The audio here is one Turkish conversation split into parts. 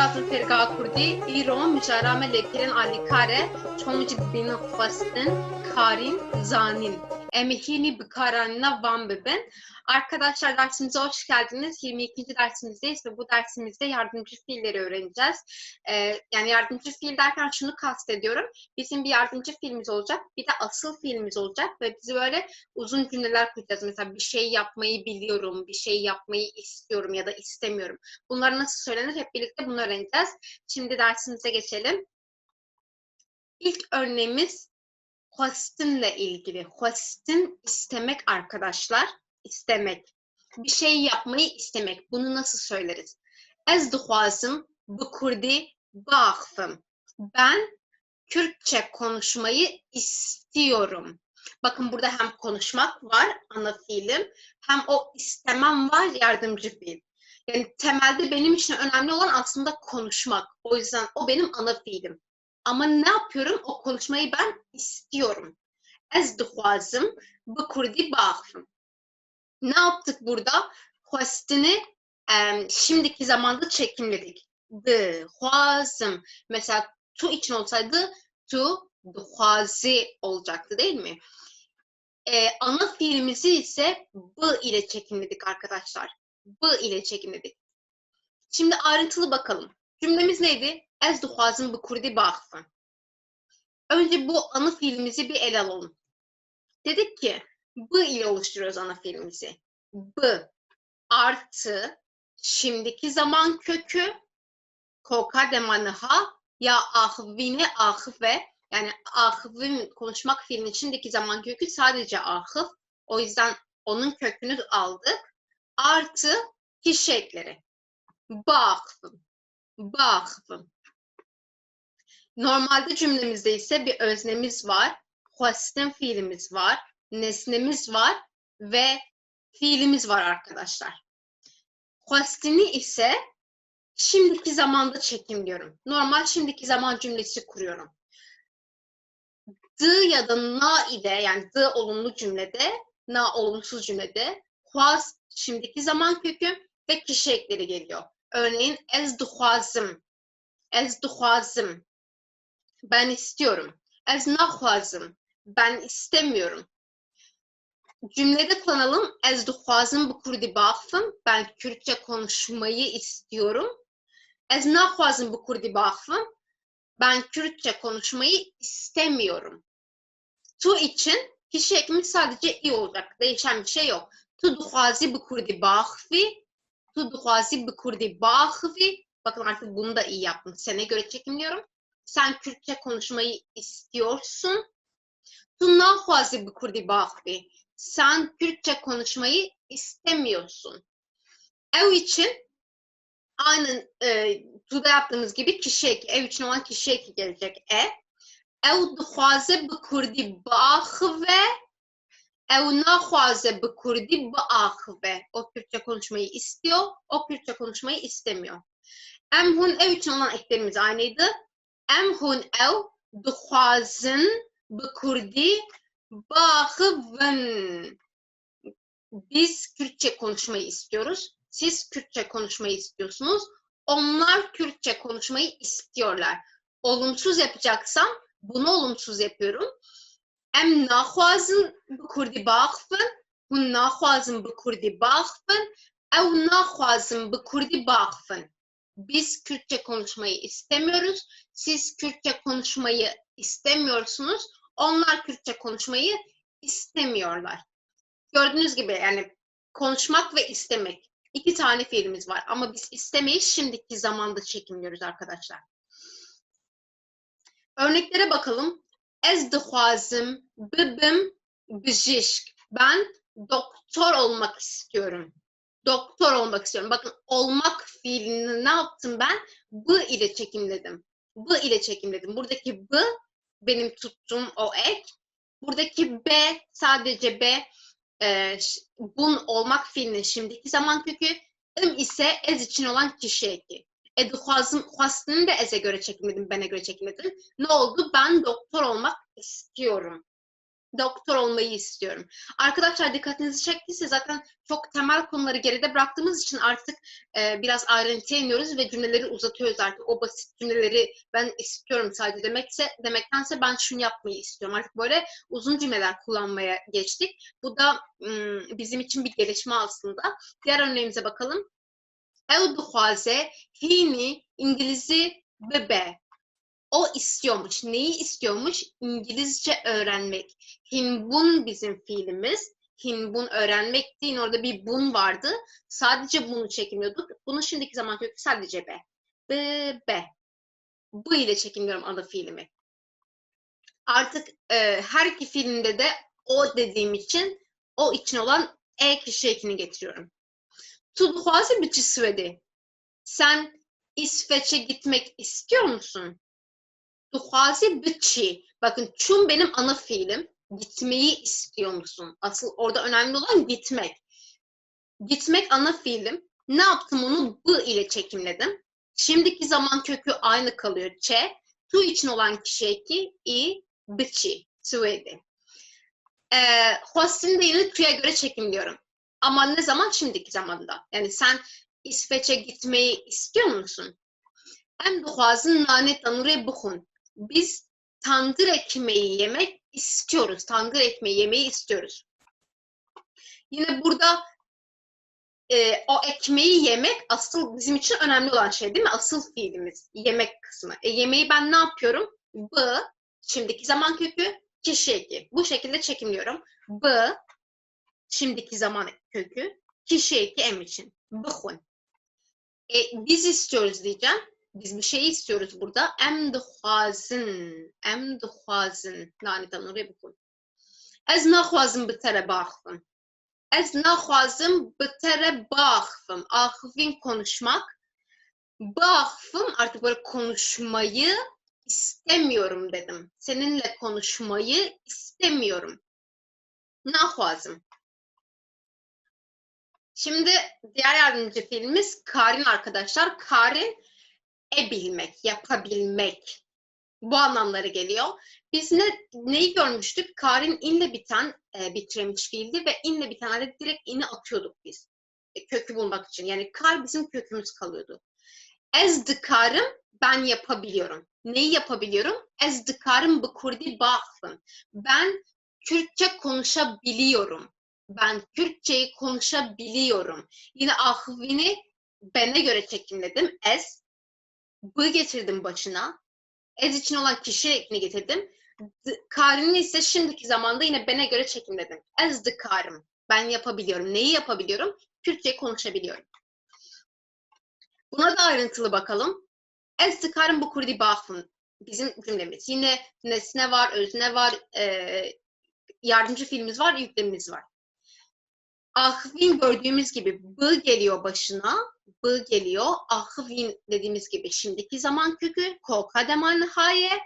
براتون فرقا کردی ایران مجرم لکرین آلی کاره چون بین خواستن کارین زانین emekini bikaranına van bebin. Arkadaşlar dersimize hoş geldiniz. 22. dersimizdeyiz ve bu dersimizde yardımcı fiilleri öğreneceğiz. Ee, yani yardımcı fiil derken şunu kastediyorum. Bizim bir yardımcı fiilimiz olacak, bir de asıl fiilimiz olacak ve biz böyle uzun cümleler kuracağız. Mesela bir şey yapmayı biliyorum, bir şey yapmayı istiyorum ya da istemiyorum. Bunlar nasıl söylenir hep birlikte bunu öğreneceğiz. Şimdi dersimize geçelim. İlk örneğimiz Hostinle ilgili. Hostin istemek arkadaşlar. İstemek. Bir şey yapmayı istemek. Bunu nasıl söyleriz? Ez dixwazim bi Kurdî baxfim. Ben Kürtçe konuşmayı istiyorum. Bakın burada hem konuşmak var ana fiilim hem o istemem var yardımcı fiil. Yani temelde benim için önemli olan aslında konuşmak. O yüzden o benim ana fiilim. Ama ne yapıyorum? O konuşmayı ben istiyorum. Ez dixwazim bi Kurdî baxfim. Ne yaptık burada? Hostini em, şimdiki zamanda çekimledik. Dixwazim. Mesela tu için olsaydı tu dixwazi olacaktı değil mi? Ee, ana fiilimizi ise b ile çekimledik arkadaşlar. B ile çekimledik. Şimdi ayrıntılı bakalım. Cümlemiz neydi? Ez dixwazim bi Kurdî baxfim. Önce bu ana fiilimizi bir ele alalım. Dedik ki b ile oluşturuyoruz ana fiilimizi. B artı şimdiki zaman kökü koka demanıha ya ahvini ahve yani ahvin konuşmak fiilinin içindeki zaman kökü sadece ahıf. O yüzden onun kökünü aldık. Artı kişi ekleri. Bakfım. Bakfım. Normalde cümlemizde ise bir öznemiz var. Hostin fiilimiz var. Nesnemiz var ve fiilimiz var arkadaşlar. Hostini ise şimdiki zamanda çekimliyorum. Normal şimdiki zaman cümlesi kuruyorum. D ya da na ile yani d olumlu cümlede, na olumsuz cümlede huaz şimdiki zaman kökü ve kişi ekleri geliyor. Örneğin ez duhazım, ez duhazım. Ben istiyorum. Ez nahvazım. Ben istemiyorum. Cümlede kullanalım. Ez duhvazım bu kurdi baxfım. Ben Kürtçe konuşmayı istiyorum. Ez nahvazım bu kurdi baxfım. Ben Kürtçe konuşmayı istemiyorum. Tu için kişi ekimi sadece i olacak. Değişen bir şey yok. Tu duhvazi bu kurdi baxfi. Tu duhvazi bu kurdi baxfi. Bakın artık bunu da iyi yaptım. Sene göre çekimliyorum. Sen Kürtçe konuşmayı istiyorsun. Tu nahvazi bu kurdi baxfi. Sen Kürtçe konuşmayı istemiyorsun. Ev için aynen e, Tu'da yaptığımız gibi kişi eki, ev için olan kişi eki gelecek e. Ev dixwaze bi Kurdî biaxive ev naxwaze bi Kurdî biaxive. O Kürtçe konuşmayı istiyor, o Kürtçe konuşmayı istemiyor. Em hun ev için olan eklerimiz aynıydı. Em hun ev dixwazin bi Kurdî biaxivin. Biz Kürtçe konuşmayı istiyoruz. Siz Kürtçe konuşmayı istiyorsunuz. Onlar Kürtçe konuşmayı istiyorlar. Olumsuz yapacaksam bunu olumsuz yapıyorum. Em naxwazin bi Kurdî baxfin, hûn naxwazin bi Kurdî baxfin, ew naxwazin bi Kurdî baxfin. Biz Kürtçe konuşmayı istemiyoruz. Siz Kürtçe konuşmayı istemiyorsunuz. Onlar Kürtçe konuşmayı istemiyorlar. Gördüğünüz gibi yani konuşmak ve istemek. iki tane fiilimiz var ama biz istemeyi şimdiki zamanda çekimliyoruz arkadaşlar. Örneklere bakalım. Ez dixwazim bibim bijişk. Ben doktor olmak istiyorum. Doktor olmak istiyorum. Bakın olmak fiilini ne yaptım ben? B ile çekimledim. B ile çekimledim. Buradaki B benim tuttuğum o ek. Buradaki B sadece B e, bun olmak fiilinin şimdiki zaman kökü. Im ise ez için olan kişi eki. E, duhazım, huastını da ez'e göre çekimledim, ben'e göre çekimledim. Ne oldu? Ben doktor olmak istiyorum. Doktor olmayı istiyorum. Arkadaşlar dikkatinizi çektiyse zaten çok temel konuları geride bıraktığımız için artık e, biraz ayrıntıya iniyoruz ve cümleleri uzatıyoruz artık. O basit cümleleri ben istiyorum sadece demekse demektense ben şunu yapmayı istiyorum. Artık böyle uzun cümleler kullanmaya geçtik. Bu da ım, bizim için bir gelişme aslında. Diğer örneğimize bakalım. Ev duhaze hini İngilizce bebe. O istiyormuş. Neyi istiyormuş? İngilizce öğrenmek. Hinbun bizim fiilimiz. Hinbun öğrenmek değil. Orada bir bun vardı. Sadece bunu çekmiyorduk. Bunu şimdiki zaman kökü sadece be. Be, be. Bu ile çekimliyorum ana fiilimi. Artık e, her iki fiilimde de o dediğim için o için olan e kişi ekini getiriyorum. Tudhuazi biçi Svedi. Sen İsveç'e gitmek istiyor musun? Duhazi biçi. Bakın çum benim ana fiilim. Gitmeyi istiyor musun? Asıl orada önemli olan gitmek. Gitmek ana fiilim. Ne yaptım onu bu ile çekimledim. Şimdiki zaman kökü aynı kalıyor. Ç. Tu için olan kişi eki i biçi. Suedi. Ee, Hostin'i de yine tu'ya göre çekimliyorum. Ama ne zaman? Şimdiki zamanda. Yani sen İsveç'e gitmeyi istiyor musun? Em duhazın nane tanure buhun. Biz tandır ekmeği yemek istiyoruz. Tandır ekmeği yemeyi istiyoruz. Yine burada e, o ekmeği yemek asıl bizim için önemli olan şey değil mi? Asıl fiilimiz. Yemek kısmı. E, yemeği ben ne yapıyorum? B, şimdiki zaman kökü, kişi eki. Bu şekilde çekimliyorum. B, şimdiki zaman kökü, kişi eki em için. Bıhun. E, biz istiyoruz diyeceğim. Biz bir şey istiyoruz burada. Em dixwazin. Em dixwazin. Lanetten oraya bakın. Ez naxwazim bi tere baxvim. Ez naxwazim bi tere baxvim. Axvin konuşmak. Baxvim artık böyle konuşmayı istemiyorum dedim. Seninle konuşmayı istemiyorum. Naxwazim. Şimdi diğer yardımcı fiilimiz Karin arkadaşlar. Karin ebilmek, yapabilmek. Bu anlamları geliyor. Biz ne neyi görmüştük? Karin inle biten e, bir türemiş fiildi ve inle biten halde direkt ini atıyorduk biz. E, kökü bulmak için. Yani kar bizim kökümüz kalıyordu. Ez dıkarım ben yapabiliyorum. Neyi yapabiliyorum? Ez dıkarım bu kurdi bağfın. Ben Kürtçe konuşabiliyorum. Ben Kürtçeyi konuşabiliyorum. Yine ahvini bene göre çekimledim. Ez B getirdim başına. Ez için olan kişi ekini getirdim. Karin'i ise şimdiki zamanda yine bene göre çekimledim. Ez the karım. Ben yapabiliyorum. Neyi yapabiliyorum? Kürtçe konuşabiliyorum. Buna da ayrıntılı bakalım. Ez the karım bu kurdi bağfın. Bizim cümlemiz. Yine nesne var, özne var, e, yardımcı fiilimiz var, yüklemimiz var. Ahvin gördüğümüz gibi b geliyor başına. B geliyor. Ahvin dediğimiz gibi şimdiki zaman kökü. Kol kademan haye.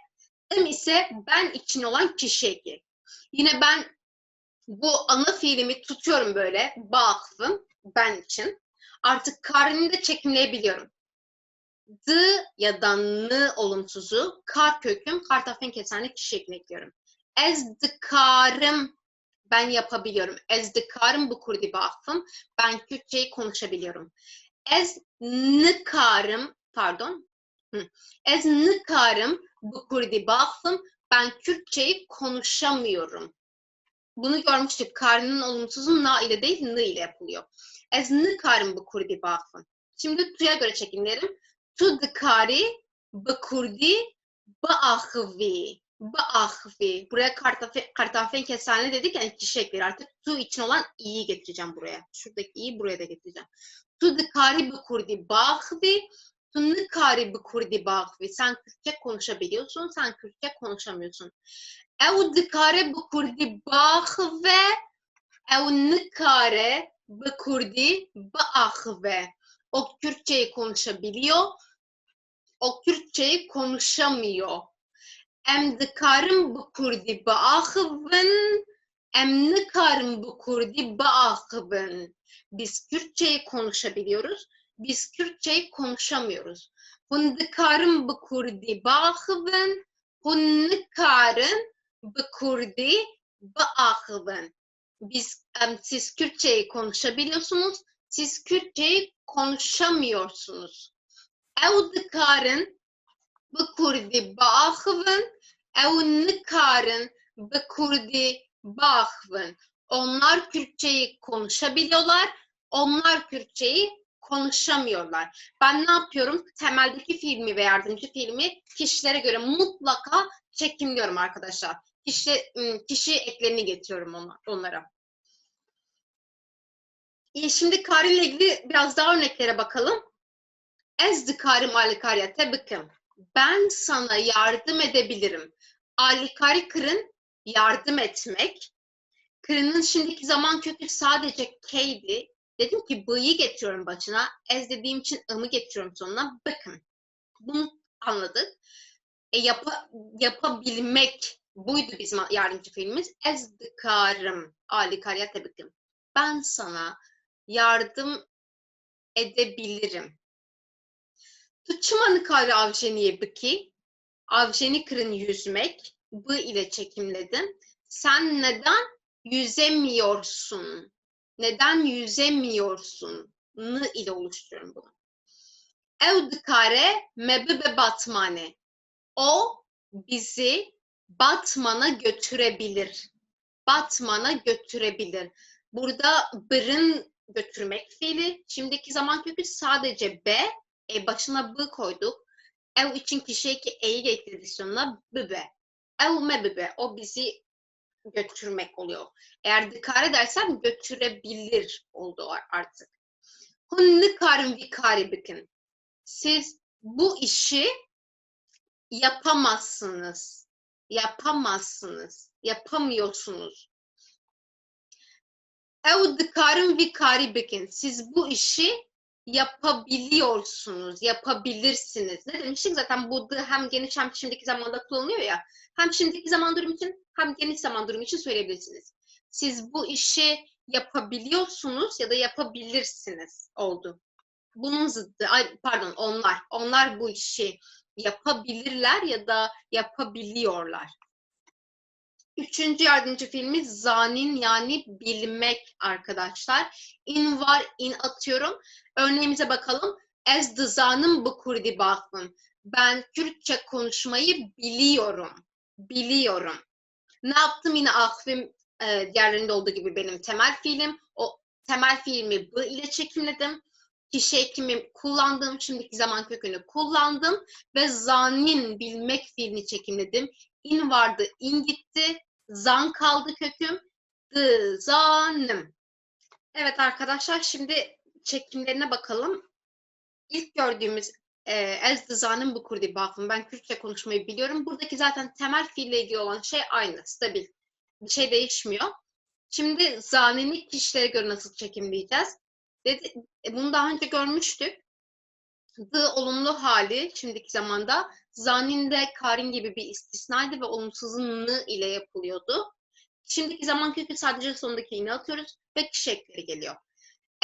Em ise ben için olan kişi eki. Yine ben bu ana fiilimi tutuyorum böyle. Bağfım ben için. Artık karnını da çekimleyebiliyorum. D ya da n olumsuzu kar köküm kartafen kesenli kişi ekini ekliyorum. Ez dıkarım ben yapabiliyorum. Ez dıkarım bu kurdi bağfım. Ben Kürtçeyi konuşabiliyorum. Ez nıkarım pardon. Ez nıkarım bu kurdi bağfım. Ben Kürtçeyi konuşamıyorum. Bunu görmüştük. Karnının olumsuzu na ile değil n ile yapılıyor. Ez nıkarım bu kurdi bağfım. Şimdi tuya göre çekimlerim. Tu dıkari bu kurdi bağıvi. Bağvi. Buraya kartafen, kesane dedik yani kişi ekleri. Artık tu için olan i'yi getireceğim buraya. Şuradaki i'yi buraya da getireceğim. Tu dıkari bu kurdi bağvi. Tu nıkari bu kurdi bağvi. Sen Kürtçe konuşabiliyorsun, sen Kürtçe konuşamıyorsun. Ev dıkare bu kurdi bağve. Ev nıkare bu kurdi bağve. O Kürtçeyi konuşabiliyor. O Kürtçeyi konuşamıyor. Em dikarim bu kurdi bağıbın, em nikarim bu kurdi bağıbın. Biz Kürtçeyi konuşabiliyoruz, biz Kürtçeyi konuşamıyoruz. Hun dikarim bu kurdi bağıbın, hun nikarim bu kurdi beachten. Biz, siz Kürtçeyi konuşabiliyorsunuz, siz Kürtçeyi konuşamıyorsunuz. Ew dikarin bi Kurdî biaxivin, ew nikarin bi Kurdî biaxivin. Onlar Kürtçeyi konuşabiliyorlar, onlar Kürtçeyi konuşamıyorlar. Ben ne yapıyorum? Temeldeki filmi ve yardımcı filmi kişilere göre mutlaka çekimliyorum arkadaşlar. Kişi, ım, kişi eklerini getiriyorum onlar, onlara. İyi, şimdi Karin'le ilgili biraz daha örneklere bakalım. Ez dikarim alikariya tebikim. Ben sana yardım edebilirim. Alikari kırın yardım etmek. Kırının şimdiki zaman kökü sadece K'ydi. Dedim ki bı'yı getiriyorum başına. Ez dediğim için ımı getiriyorum sonuna. Bakın. Bunu anladık. E, yapa, yapabilmek buydu bizim yardımcı filmimiz. Ez dikarım alikariya tebikim. Ben sana yardım edebilirim. Tuçmanı kare avjeniye biki. Avjeni kırın yüzmek. Bu ile çekimledim. Sen neden yüzemiyorsun? Neden yüzemiyorsun? N ile oluşturuyorum bunu. Ev dikare mebebe batmane. O bizi Batman'a götürebilir. Batman'a götürebilir. Burada bırın götürmek fiili. Şimdiki zaman kökü sadece B. E, başına B koyduk. Ev için kişiye ki E'yi ekledik sonuna bebe. Ev me bebe. O bizi götürmek oluyor. Eğer dikare dersem götürebilir oldu artık. Hun nikarın vikari bikin. Siz bu işi yapamazsınız. Yapamazsınız. Yapamıyorsunuz. Ev dikarın vikari bikin. Siz bu işi yapabiliyorsunuz, yapabilirsiniz. Ne demiştik zaten bu hem geniş hem şimdiki zamanda kullanılıyor ya. Hem şimdiki zaman durum için hem geniş zaman durum için söyleyebilirsiniz. Siz bu işi yapabiliyorsunuz ya da yapabilirsiniz oldu. Bunun zıddı, ay, pardon onlar, onlar bu işi yapabilirler ya da yapabiliyorlar. Üçüncü yardımcı filmi zanin yani bilmek arkadaşlar. In var, in atıyorum. Örneğimize bakalım. Ez dızanım bu kurdi bakın. Ben Kürtçe konuşmayı biliyorum. Biliyorum. Ne yaptım yine ahvim e, diğerlerinde olduğu gibi benim temel fiilim. O temel fiilimi bu ile çekimledim. Kişi ekimi kullandım. Şimdiki zaman kökünü kullandım. Ve zanin bilmek fiilini çekimledim. In vardı, in gitti. Zan kaldı köküm. Dızanım. Evet arkadaşlar şimdi çekimlerine bakalım. İlk gördüğümüz ez dızanım bu kurdi bakın. Ben Kürtçe konuşmayı biliyorum. Buradaki zaten temel fiille ilgili olan şey aynı, stabil. Bir şey değişmiyor. Şimdi zanini kişilere göre nasıl çekimleyeceğiz? Dedi, e, bunu daha önce görmüştük. The olumlu hali şimdiki zamanda zaninde karin gibi bir istisnaydı ve olumsuzun ile yapılıyordu. Şimdiki zaman kökü sadece sondaki iğne atıyoruz ve kişi ekleri geliyor.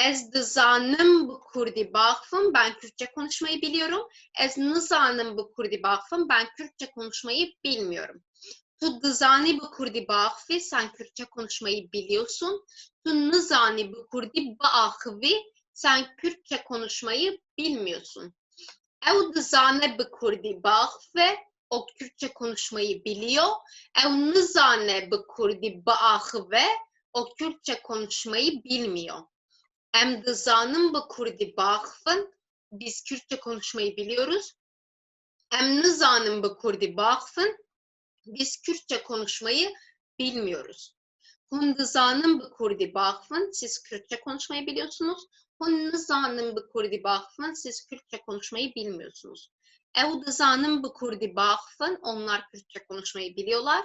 Ez dızanım bu kurdi bakfım. Ben Kürtçe konuşmayı biliyorum. Ez nızanım bu kurdi bakfım. Ben Kürtçe konuşmayı bilmiyorum. Tu dızani bu kurdi bakfi. Sen Kürtçe konuşmayı biliyorsun. Tu nızani bu kurdi bakvi. Sen Kürtçe konuşmayı bilmiyorsun. Ev dızane bu kurdi bakfe. O Kürtçe konuşmayı biliyor. Ev nızane bu kurdi bakve. O Kürtçe konuşmayı bilmiyor. Em dızanım bu kurdi bakfın. Biz Kürtçe konuşmayı biliyoruz. Em nızanım bu kurdi bakfın. Biz Kürtçe konuşmayı bilmiyoruz. Hun dızanım bu kurdi bakfın. Siz Kürtçe konuşmayı biliyorsunuz. Hun nızanım bu kurdi bakfın. Siz Kürtçe konuşmayı bilmiyorsunuz. Ev dızanım bu kurdi bakfın. Onlar Kürtçe konuşmayı biliyorlar.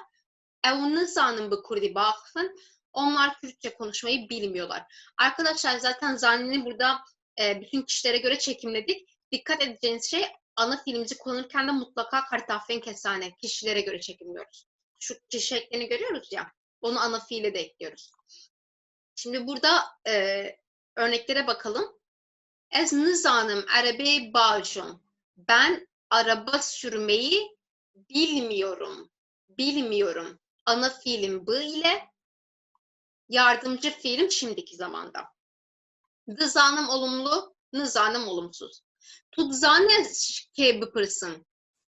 Ev nızanım bu kurdi bakfın. Onlar Kürtçe konuşmayı bilmiyorlar. Arkadaşlar zaten zannini burada e, bütün kişilere göre çekimledik. Dikkat edeceğiniz şey ana filmimizi kullanırken de mutlaka kartafen kesane kişilere göre çekimliyoruz. Şu kişi eklerini görüyoruz ya. Onu ana fiile de ekliyoruz. Şimdi burada e, örneklere bakalım. Ez nizanım arabe bajum. Ben araba sürmeyi bilmiyorum. Bilmiyorum. ana fiilim b ile yardımcı fiilim şimdiki zamanda. Dızanım olumlu, nızanım olumsuz. Tu dzanez ke bıpırsın.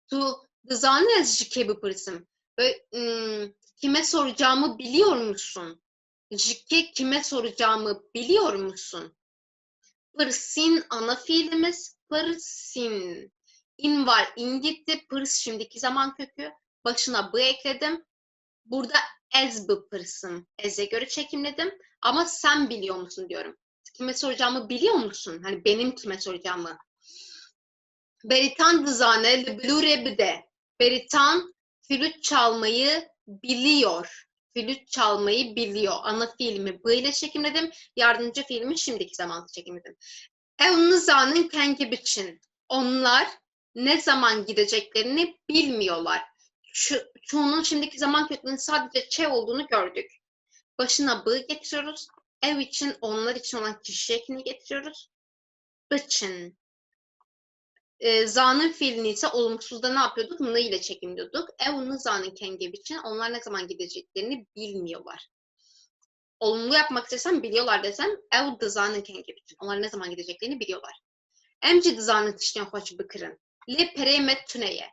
Tu dzanez ke bıpırsın. Böyle, ım, kime soracağımı biliyor musun? Jike kime soracağımı biliyor musun? Pırsin ana fiilimiz. Pırsin. İn var, in gitti. Pırs şimdiki zaman kökü. Başına b ekledim. Burada ez bıpırsın. Ez'e göre çekimledim. Ama sen biliyor musun diyorum. Kime soracağımı biliyor musun? Hani benim kime soracağımı. Beritan dızane blure bide. Beritan flüt çalmayı biliyor. Flüt çalmayı biliyor. Ana fiilimi böyle çekimledim. Yardımcı fiilimi şimdiki zamanda çekimledim. Evnizanın kendi biçin. Onlar ne zaman gideceklerini bilmiyorlar. Şu, çoğunun şimdiki zaman kökünün sadece ç olduğunu gördük. Başına b getiriyoruz. Ev için, onlar için olan kişi ekini getiriyoruz. Biçin. E, zanın fiilini ise olumsuzda ne yapıyorduk? N ile çekimliyorduk. Ev n zanın kendi için onlar ne zaman gideceklerini bilmiyorlar. Olumlu yapmak istesem biliyorlar desem ev dızanın kendi için. Onlar ne zaman gideceklerini biliyorlar. Emci dızanın tişten hoş bıkırın. Le peremet tüneye.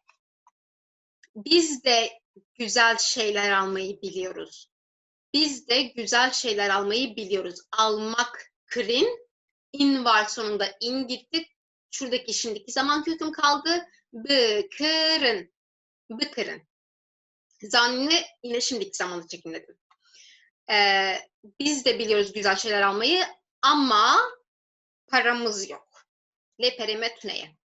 Biz de güzel şeyler almayı biliyoruz. Biz de güzel şeyler almayı biliyoruz. Almak krin, in var sonunda in gitti. Şuradaki şimdiki zaman köküm kaldı. Bıkırın. Bıkırın. Zannini yine şimdiki zamanda çekimledim. Ee, biz de biliyoruz güzel şeyler almayı ama paramız yok. Le perimetreye.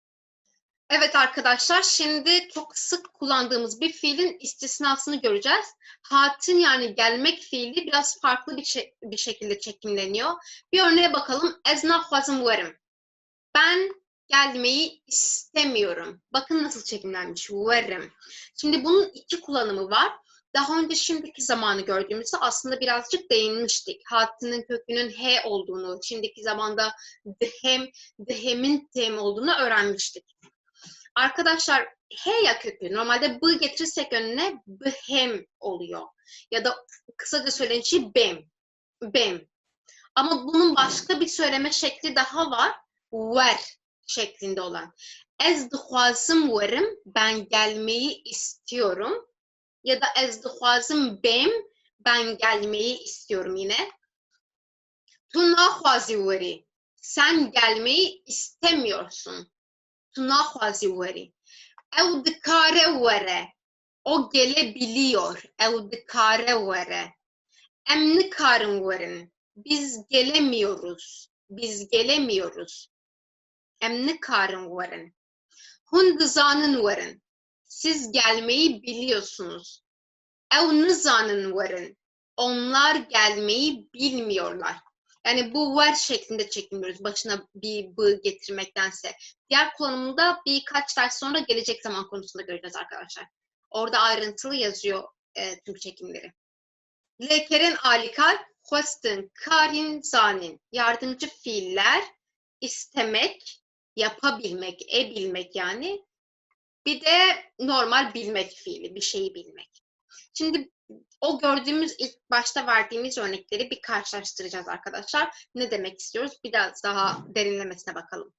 Evet arkadaşlar şimdi çok sık kullandığımız bir fiilin istisnasını göreceğiz. Hatin yani gelmek fiili biraz farklı bir, şey, bir şekilde çekimleniyor. Bir örneğe bakalım. Ezna hwazım varım. Ben gelmeyi istemiyorum. Bakın nasıl çekimlenmiş. Varım. Şimdi bunun iki kullanımı var. Daha önce şimdiki zamanı gördüğümüzde aslında birazcık değinmiştik. Hatinin kökünün he olduğunu, şimdiki zamanda dehem, dehemin tem olduğunu öğrenmiştik. Arkadaşlar he ya kökü normalde b getirirsek önüne bhem oluyor. Ya da kısaca söylenişi bem. Bem. Ama bunun başka bir söyleme şekli daha var. Ver şeklinde olan. Ez dixwazim verim, ben gelmeyi istiyorum. Ya da ez dixwazim bem, ben gelmeyi istiyorum yine. Tu naxwazi veri, sen gelmeyi istemiyorsun. Tu naxwazi veri. Ev dikare vere, o gelebiliyor. Ev dikare vere. Em nikarin verin, biz gelemiyoruz. Biz gelemiyoruz. Em nikarin verin. Hun dizanın verin. Siz gelmeyi biliyorsunuz. Ev nizanın verin. Onlar gelmeyi bilmiyorlar. Yani bu var şeklinde çekmiyoruz başına bir b getirmektense. Diğer kullanımında birkaç ders sonra gelecek zaman konusunda göreceğiz arkadaşlar. Orada ayrıntılı yazıyor e, tüm çekimleri. Lekerin alikal, hostin, karin, zanin. Yardımcı fiiller istemek, yapabilmek, ebilmek yani. Bir de normal bilmek fiili, bir şeyi bilmek. Şimdi o gördüğümüz ilk başta verdiğimiz örnekleri bir karşılaştıracağız arkadaşlar. Ne demek istiyoruz? Biraz daha derinlemesine bakalım.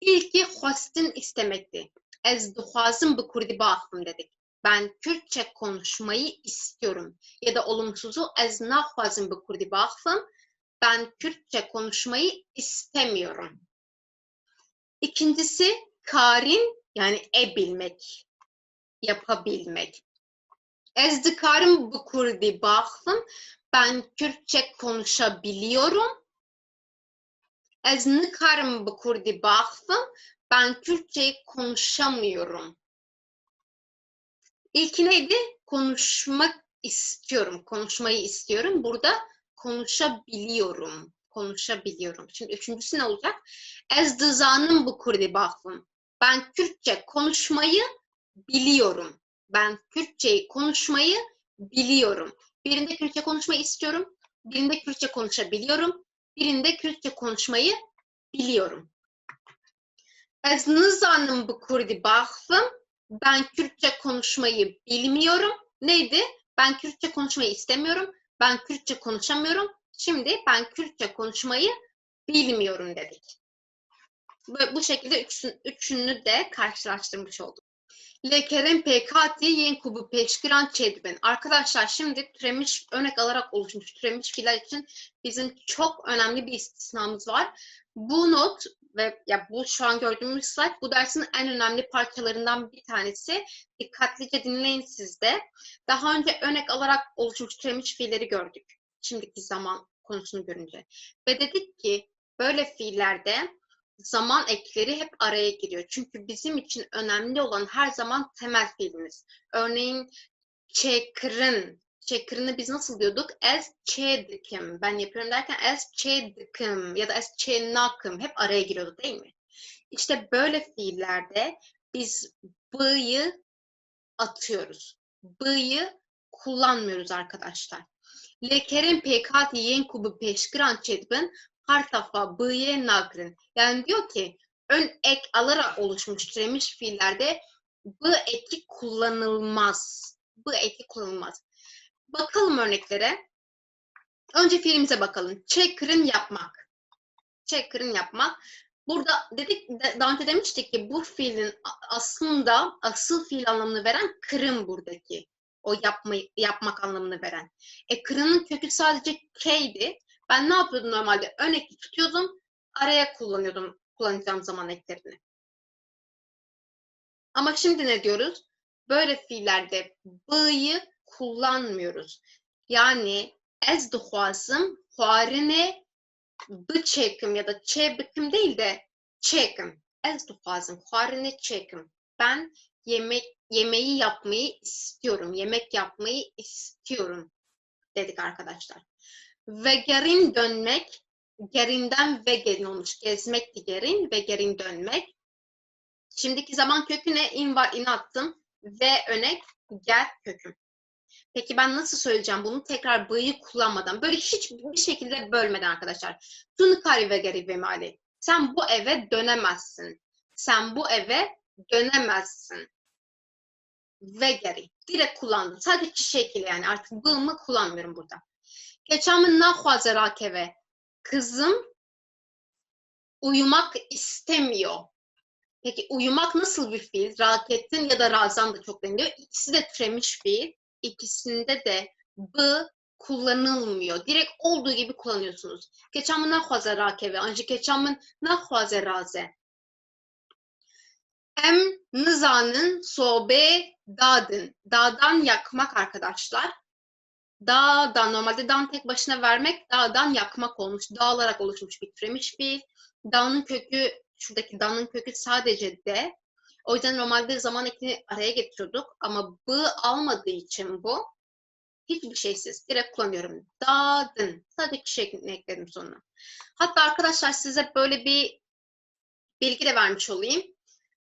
İlki hostin istemekti. Ez duhazım bu kurdi bağım dedik. Ben Kürtçe konuşmayı istiyorum. Ya da olumsuzu ez nahvazım bu kurdi bağım. Ben Kürtçe konuşmayı istemiyorum. İkincisi karin yani e bilmek, yapabilmek. Ez dikarım bu kurdi bağım. Ben Kürtçe konuşabiliyorum. Ez nikarım bu kurdi bağım. Ben Kürtçeyi konuşamıyorum. İlki neydi? Konuşmak istiyorum. Konuşmayı istiyorum. Burada konuşabiliyorum. Konuşabiliyorum. Şimdi üçüncüsü ne olacak? Ez dızanım bu kurdi bağım. Ben Kürtçe konuşmayı biliyorum. Ben Kürtçeyi konuşmayı biliyorum. Birinde Kürtçe konuşmayı istiyorum. Birinde Kürtçe konuşabiliyorum. Birinde Kürtçe konuşmayı biliyorum. Ez nizanım bu kurdi bağım. Ben Kürtçe konuşmayı bilmiyorum. Neydi? Ben Kürtçe konuşmayı istemiyorum. Ben Kürtçe konuşamıyorum. Şimdi ben Kürtçe konuşmayı bilmiyorum dedik. Bu, bu şekilde üçün, üçünü de karşılaştırmış olduk. Lekerin pekati yen kubu peşkiran çedbin. Arkadaşlar şimdi türemiş örnek alarak oluşmuş türemiş fiiller için bizim çok önemli bir istisnamız var. Bu not ve ya bu şu an gördüğümüz slide bu dersin en önemli parçalarından bir tanesi. Dikkatlice dinleyin siz de. Daha önce örnek alarak oluşmuş türemiş fiilleri gördük. Şimdiki zaman konusunu görünce. Ve dedik ki böyle fiillerde zaman ekleri hep araya giriyor. Çünkü bizim için önemli olan her zaman temel fiilimiz. Örneğin çekırın. Çekırını biz nasıl diyorduk? Es çedikim. Ben yapıyorum derken es çedikim ya da es çenakım. Hep araya giriyordu değil mi? İşte böyle fiillerde biz bı'yı atıyoruz. Bı'yı kullanmıyoruz arkadaşlar. Lekerin pekati yen kubu peşkiran çedbin hartafa bı'ye nagrin. Yani diyor ki ön ek alarak oluşmuş türemiş fiillerde bu eki kullanılmaz. Bu eki kullanılmaz. Bakalım örneklere. Önce fiilimize bakalım. Çekrin yapmak. Çekrin yapmak. Burada dedik daha demiştik ki bu fiilin aslında asıl fiil anlamını veren kırım buradaki. O yapmayı, yapmak anlamını veren. E kırının kökü sadece K'ydi. Ben ne yapıyordum normalde? Ön eki tutuyordum. Araya kullanıyordum kullanacağım zaman eklerini. Ama şimdi ne diyoruz? Böyle fiillerde bı'yı kullanmıyoruz. Yani ez duhvazım huarine bı çekim ya da çe bıkım değil de çekim. Ez duhvazım huarine çekim. Ben yemek yemeği yapmayı istiyorum. Yemek yapmayı istiyorum dedik arkadaşlar. Ve gerin dönmek, gerinden ve gerin olmuş. Gezmek de gerin ve gerin dönmek. Şimdiki zaman köküne in var in attım ve öne gel köküm. Peki ben nasıl söyleyeceğim bunu? Tekrar bı'yı kullanmadan, böyle hiçbir şekilde bölmeden arkadaşlar. Tunkari ve geri ve mali. Sen bu eve dönemezsin. Sen bu eve dönemezsin. Ve geri. Direkt kullandım. Sadece şekil yani artık bığımı kullanmıyorum burada. Geçen nahvaze rakeve. Kızım uyumak istemiyor. Peki uyumak nasıl bir fiil? Rakettin ya da razan da çok deniliyor. İkisi de türemiş fiil. İkisinde de b kullanılmıyor. Direkt olduğu gibi kullanıyorsunuz. Geçen mi nahvaze rakeve. Ancak geçen mi nahvaze raze. Em nizanın sobe dadın. Dağdan yakmak arkadaşlar. Dağdan, normalde dağın tek başına vermek, dağdan yakmak olmuş. Dağılarak oluşmuş bir türemiş bir. Dağın kökü, şuradaki dağın kökü sadece de. O yüzden normalde zaman ekini araya getiriyorduk. Ama b almadığı için bu hiçbir şeysiz. Direkt kullanıyorum. Dağdın. Sadece kişi ekledim sonuna. Hatta arkadaşlar size böyle bir bilgi de vermiş olayım.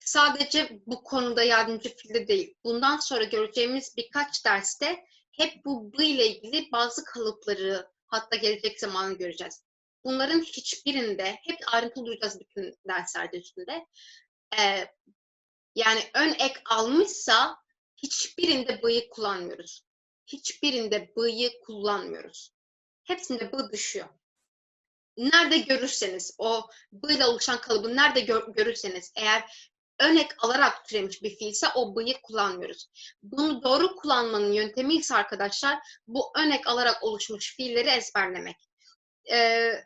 Sadece bu konuda yardımcı fiilde değil. Bundan sonra göreceğimiz birkaç derste hep bu bu ile ilgili bazı kalıpları hatta gelecek zamanı göreceğiz. Bunların hiçbirinde hep ayrıntılı duyacağız bütün derslerde üstünde. Ee, yani ön ek almışsa hiçbirinde bıyık kullanmıyoruz. Hiçbirinde bıyık kullanmıyoruz. Hepsinde bı düşüyor. Nerede görürseniz o bıyla oluşan kalıbı nerede gör, görürseniz eğer örnek alarak türemiş bir fiilse o bıyık kullanmıyoruz. Bunu doğru kullanmanın yöntemi ise arkadaşlar bu örnek alarak oluşmuş fiilleri ezberlemek. Ee,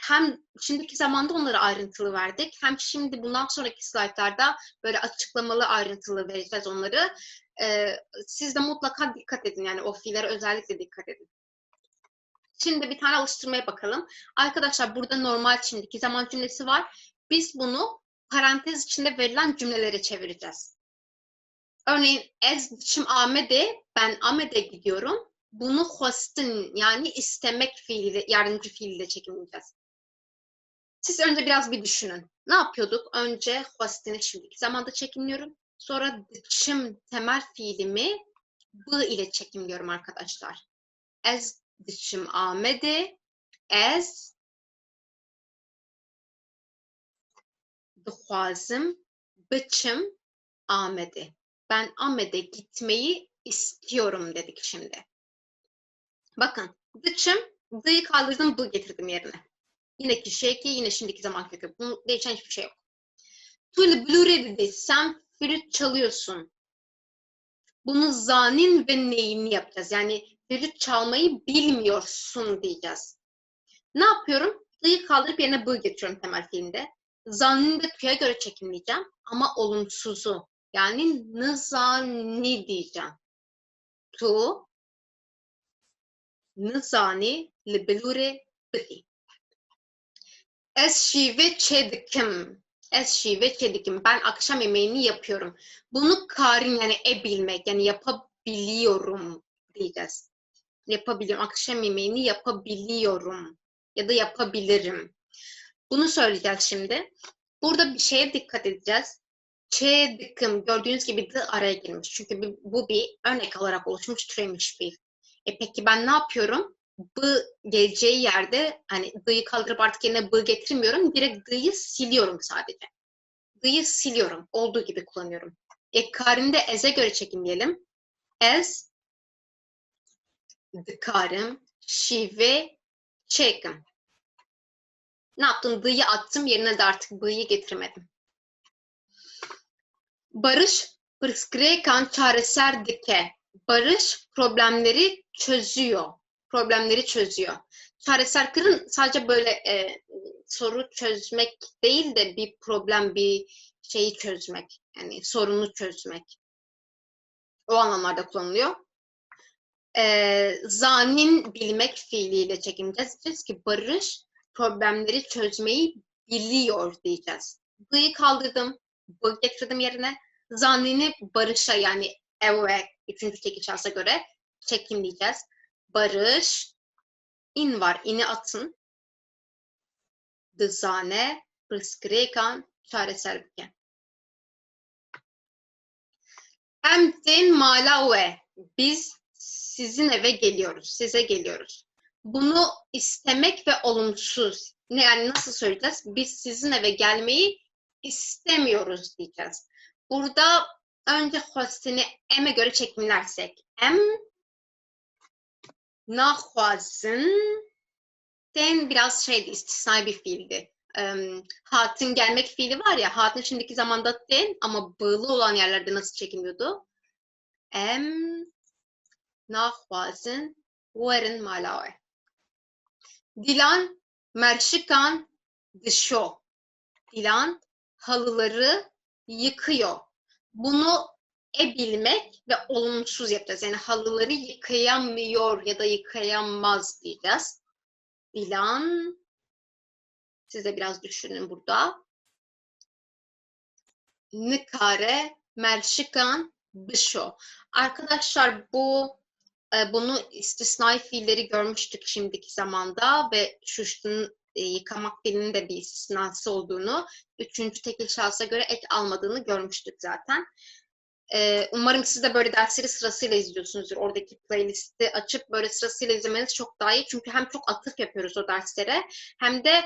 hem şimdiki zamanda onları ayrıntılı verdik. Hem şimdi bundan sonraki slaytlarda böyle açıklamalı ayrıntılı vereceğiz onları. Ee, siz de mutlaka dikkat edin. Yani o fiillere özellikle dikkat edin. Şimdi bir tane alıştırmaya bakalım. Arkadaşlar burada normal şimdiki zaman cümlesi var. Biz bunu parantez içinde verilen cümlelere çevireceğiz. Örneğin ez dişim Ahmet'e, ben Ahmet'e gidiyorum. Bunu hostin yani istemek fiili, yardımcı fiiliyle çekimleyeceğiz. Siz önce biraz bir düşünün. Ne yapıyorduk? Önce hostini şimdiki zamanda çekimliyorum. Sonra dışım temel fiilimi bu ile çekimliyorum arkadaşlar. Ez dışım Ahmet'e, ez dixwazim biçim Ahmet'e. Ben Ahmet'e gitmeyi istiyorum dedik şimdi. Bakın dıçım, dı'yı kaldırdım, bu getirdim yerine. Yine kişi ki yine şimdiki zaman kökü. Bunun değişen hiçbir şey yok. Tu le blure dedi. Sen flüt çalıyorsun. Bunu zanin ve neyini yapacağız. Yani flüt çalmayı bilmiyorsun diyeceğiz. Ne yapıyorum? Dı'yı kaldırıp yerine bu getiriyorum temel fiilinde. Zannini de tüye göre çekimleyeceğim. Ama olumsuzu. Yani nızani diyeceğim. Tu nızani li belure biti. Es şive çedikim. Es şive çedikim. Ben akşam yemeğini yapıyorum. Bunu karin yani e bilmek yani yapabiliyorum diyeceğiz. Yapabiliyorum. Akşam yemeğini yapabiliyorum. Ya da yapabilirim. Bunu söyleyeceğiz şimdi. Burada bir şeye dikkat edeceğiz. Çedikim gördüğünüz gibi de araya girmiş. Çünkü bu- bir örnek olarak oluşmuş türemiş fiil. E peki ben ne yapıyorum? B geleceği yerde hani d'yı kaldırıp artık yerine b getirmiyorum. Direkt d'yı siliyorum sadece. D'yı siliyorum. Olduğu gibi kullanıyorum. E karinde ez'e göre çekimleyelim. Ez dıkarım, şive, çekim. Ne yaptım? D'yı attım. Yerine de artık b'yi getirmedim. Barış pırskrekan çareser dike. Barış problemleri çözüyor. Problemleri çözüyor. Çareser kırın sadece böyle e, soru çözmek değil de bir problem, bir şeyi çözmek. Yani sorunu çözmek. O anlamlarda kullanılıyor. E, zanin bilmek fiiliyle. Diyeceğiz ki Barış problemleri çözmeyi biliyor diyeceğiz. B'yı kaldırdım. B getirdim yerine. Zanini Barış'a yani eve üçüncü tekil şansa göre çekimleyeceğiz. Barış in var. İni atın. Dızane pırskrekan çaresel bike. Emtin malave. Biz sizin eve geliyoruz. Size geliyoruz. Bunu istemek ve olumsuz. Yani nasıl söyleyeceğiz? Biz sizin eve gelmeyi istemiyoruz diyeceğiz. Burada önce hostini em'e göre çekimlersek. Em nahvazın den biraz şeydi, istisnai bir fiildi. Em, hatın gelmek fiili var ya, hatın şimdiki zamanda den ama bağlı olan yerlerde nasıl çekiliyordu? Em nahvazın verin malave. Dilan merşikan dışo. Dilan halıları yıkıyor. Bunu e bilmek ve olumsuz yapacağız. Yani halıları yıkayamıyor ya da yıkayamaz diyeceğiz. Dilan siz de biraz düşünün burada. Nikare merşikan dışo. Arkadaşlar bu bunu istisnai fiilleri görmüştük şimdiki zamanda ve şuştun e, yıkamak fiilinin de bir istisnası olduğunu, üçüncü tekil şahsa göre ek almadığını görmüştük zaten. Umarım siz de böyle dersleri sırasıyla izliyorsunuzdur. Oradaki playlisti açıp böyle sırasıyla izlemeniz çok daha iyi. Çünkü hem çok atıf yapıyoruz o derslere hem de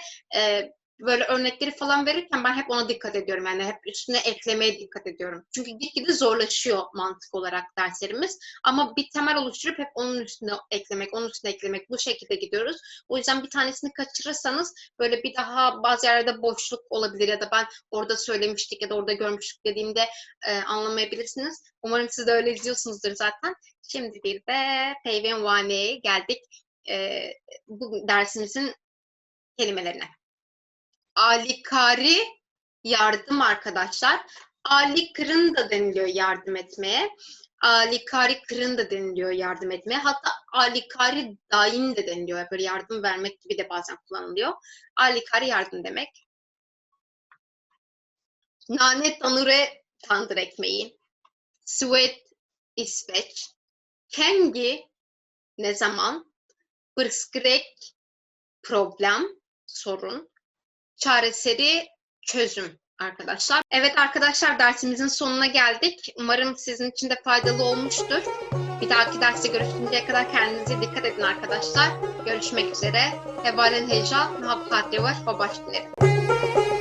böyle örnekleri falan verirken ben hep ona dikkat ediyorum. Yani hep üstüne eklemeye dikkat ediyorum. Çünkü gitgide zorlaşıyor mantık olarak derslerimiz. Ama bir temel oluşturup hep onun üstüne eklemek, onun üstüne eklemek bu şekilde gidiyoruz. O yüzden bir tanesini kaçırırsanız böyle bir daha bazı yerlerde boşluk olabilir ya da ben orada söylemiştik ya da orada görmüştük dediğimde e, anlamayabilirsiniz. Umarım siz de öyle izliyorsunuzdur zaten. Şimdi bir de Peyven Vane'ye geldik. E, bu dersimizin kelimelerine. Alikari yardım arkadaşlar. Ali kırın da deniliyor yardım etmeye. Alikari kırın da deniliyor yardım etmeye. Hatta alikari dain de deniliyor. Böyle yardım vermek gibi de bazen kullanılıyor. Alikari yardım demek. Nane tanure tandır ekmeği. Suet İsveç. Kengi ne zaman? Bırskrek problem sorun çareseri çözüm arkadaşlar. Evet arkadaşlar dersimizin sonuna geldik. Umarım sizin için de faydalı olmuştur. Bir dahaki derste görüşünceye kadar kendinize dikkat edin arkadaşlar. Görüşmek üzere. Hebalen heja, muhabbet yavaş, babaş dilerim.